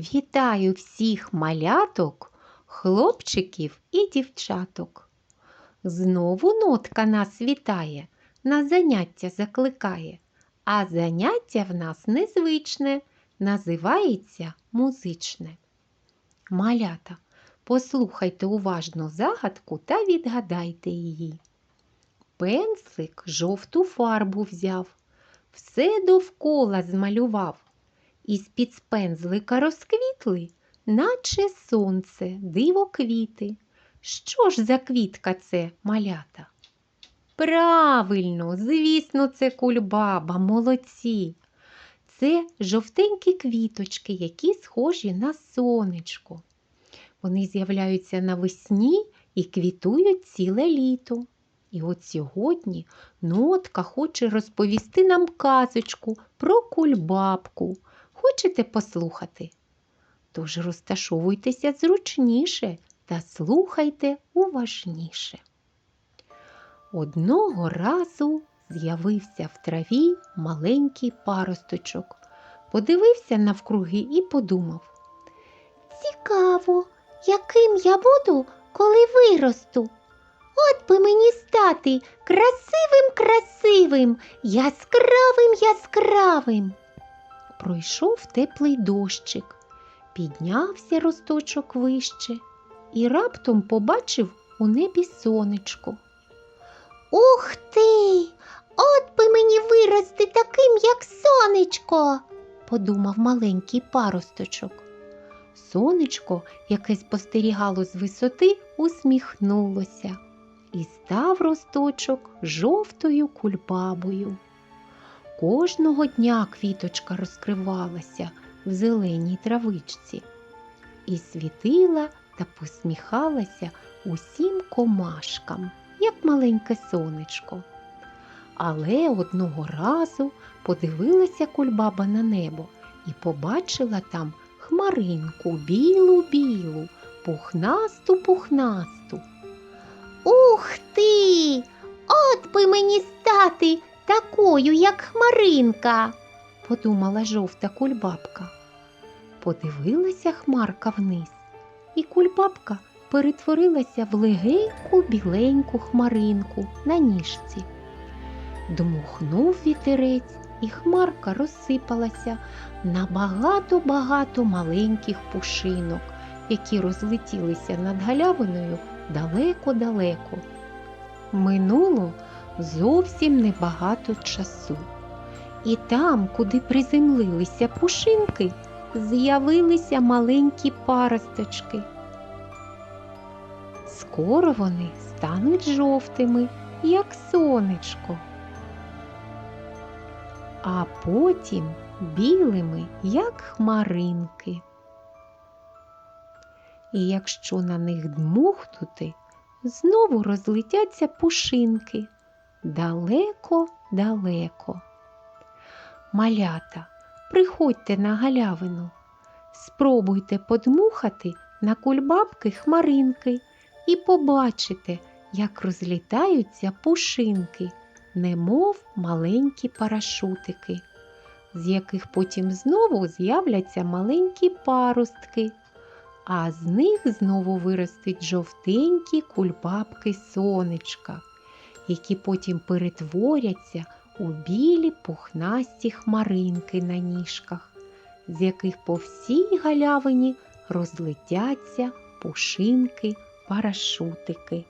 Вітаю всіх маляток, хлопчиків і дівчаток. Знову нотка нас вітає, на заняття закликає, а заняття в нас незвичне, називається музичне. Малята, послухайте уважно загадку та відгадайте її. Пензлик жовту фарбу взяв, все довкола змалював. Із-під пензлика розквітли, наче сонце, диво квіти. Що ж за квітка це, малята? Правильно, звісно, це кульбаба, молодці. Це жовтенькі квіточки, які схожі на сонечко. Вони з'являються навесні і квітують ціле літо. І от сьогодні нотка хоче розповісти нам казочку про кульбабку. Хочете послухати? Тож розташовуйтеся зручніше та слухайте уважніше. Одного разу з'явився в траві маленький паросточок, подивився навкруги і подумав. Цікаво, яким я буду, коли виросту. От би мені стати красивим красивим, яскравим яскравим. Пройшов теплий дощик, піднявся росточок вище і раптом побачив у небі сонечко. Ух ти! От би мені вирости таким, як сонечко, подумав маленький паросточок. Сонечко, яке спостерігало з висоти, усміхнулося і став росточок жовтою кульбабою. Кожного дня квіточка розкривалася в зеленій травичці і світила та посміхалася усім комашкам, як маленьке сонечко. Але одного разу подивилася кульбаба на небо і побачила там хмаринку білу-білу, пухнасту-пухнасту. Ух ти! От би мені стати такою, як хмаринка, подумала жовта кульбабка. Подивилася хмарка вниз, і кульбабка перетворилася в легеньку біленьку хмаринку на ніжці. Дмухнув вітерець, і хмарка розсипалася на багато-багато маленьких пушинок, які розлетілися над галявиною далеко-далеко. Минуло зовсім небагато часу. І там, куди приземлилися пушинки, з'явилися маленькі паросточки. Скоро вони стануть жовтими, як сонечко, а потім білими, як хмаринки. І якщо на них дмухнути, знову розлетяться пушинки далеко-далеко. Малята, приходьте на галявину, спробуйте подмухати на кульбабки хмаринки і побачите, як розлітаються пушинки, немов маленькі парашутики, з яких потім знову з'являться маленькі паростки а з них знову виростуть жовтенькі кульбабки сонечка, які потім перетворяться у білі пухнасті хмаринки на ніжках, з яких по всій галявині розлетяться пушинки, парашутики.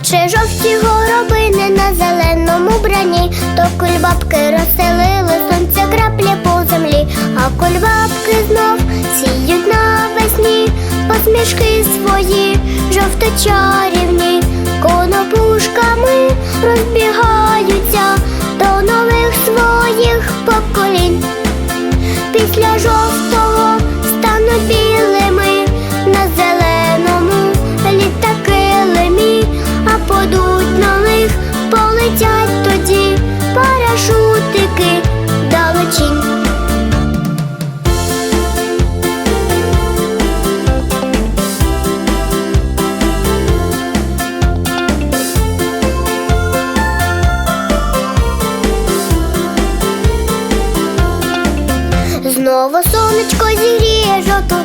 Наче жовті горобини на зеленому брані, то кульбабки розселили сонця краплі по землі, а кульбабки знов сіють навесні, посмішки свої жовто-чарівні, конопушками розбігаються до нових своїх поколінь. Після жовтого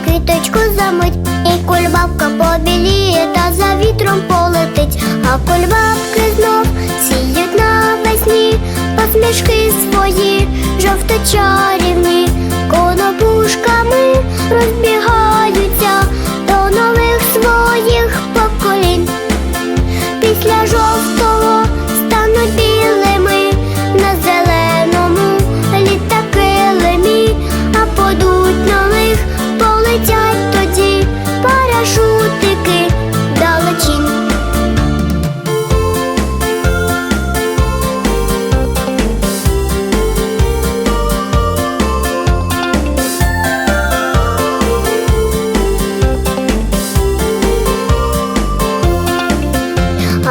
квіточку замить, і кульбабка побіліє та за вітром полетить, а кульбабки знов сіють навесні, посмішки свої, жовто-чарівні,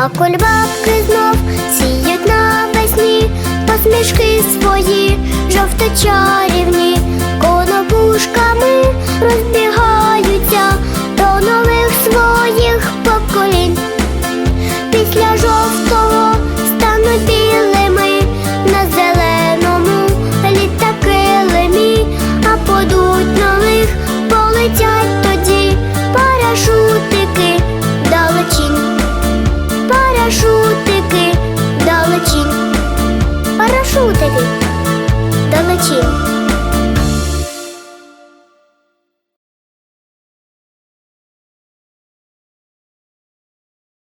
А кульбабки знов сіють навесні, посмішки свої, жовто-чарівні,